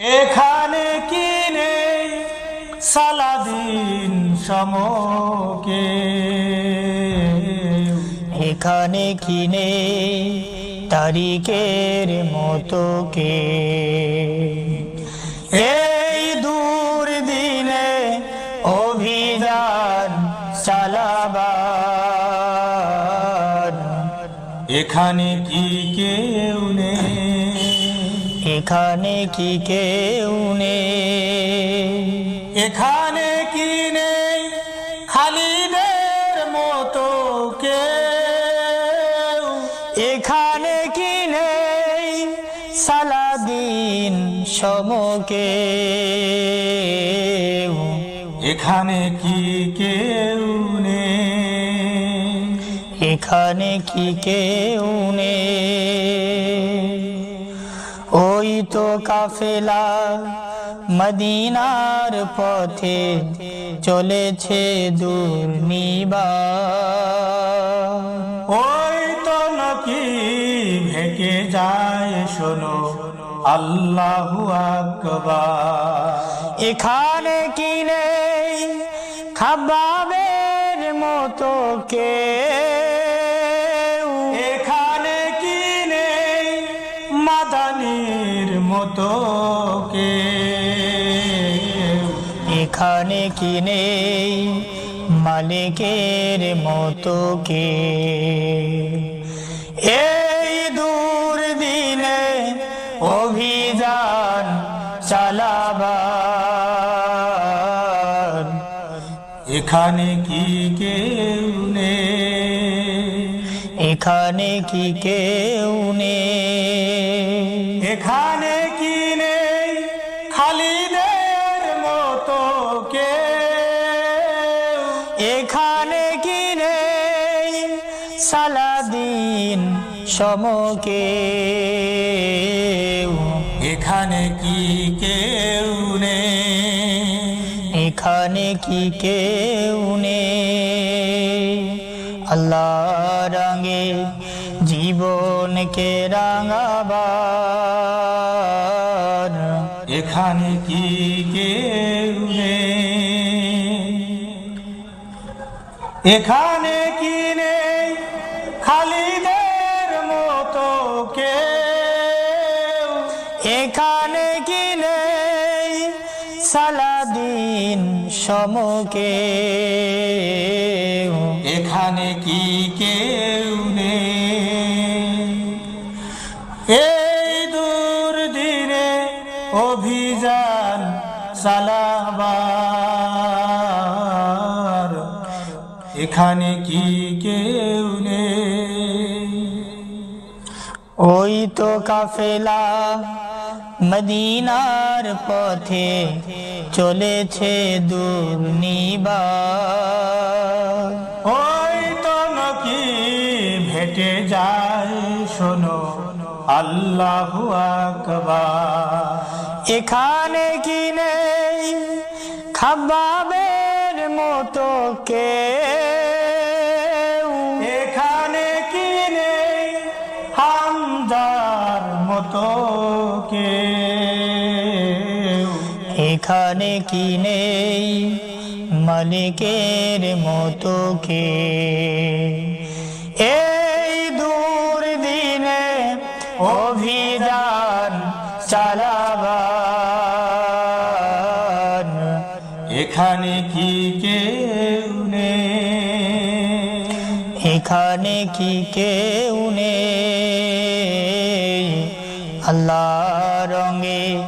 এখানে কি নেই? সালাদিন সমকে। এখানে কিনে তারিখের মতো কে? এই দূর দিনে অভিযান চালাবার। এখানে কি নেই এখানে কি কেউ নেই? এখানে কি নেই? খালিদের মতো কেউ? এখানে কি নেই? সালাদিন সমকে এখানে কি কেউ নেই? এখানে কি কেউ নেই? ওই তো কাফেলা মদিনার পথে চলেছে দুর্নিবা ওই তো নাকি ভেকে যায় শোনো আল্লাহু আকবার এখানে কি নেই খাবাবের মতো কে মাদানির মতো কে এখানে কি নেই মালিকের মতো কে এই দূর দিনে অভিযান চালাবার। এখানে কি কেউ এখানে কি কেউ নেই? এখানে কি নেই? খালিদের মতো কে এখানে কি নেই? সালাদিন সমকে এখানে কি কেউ নেই? এখানে কি কেউ নেই? আল্লাহ রঙে জীবনকে রাঙাবার। এখানে কি কেউ এখানে কি নেই? খালিদের সালাদিন সমকে। এখানে কি কেউ এই দূর দিনে অভিযান চালাবার। এখানে কি কেউ নেই? ওই তো কাফেলা মদিনার পথে চলেছে ওই তো নাকি ভেটে যায় শোনো আল্লাহু এখানে কি নেই? খাবাবের মতো কে মতো কে এখানে কি নেই মালিকের মতো কে? এই দূর দিনে অভিযান চালাবার। এখানে কি কেউ এখানে কি কেউ নেই? আল্লাহ রঙে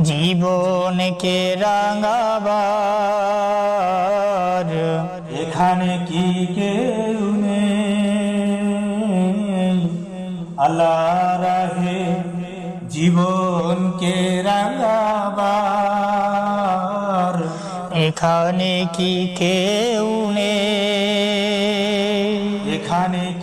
জীবনকে রাঙাবার। এখানে কি কেউ আল্লাহ রাহে জীবনকে রাঙাবার। এখানে কি কেউ নেই? এখানে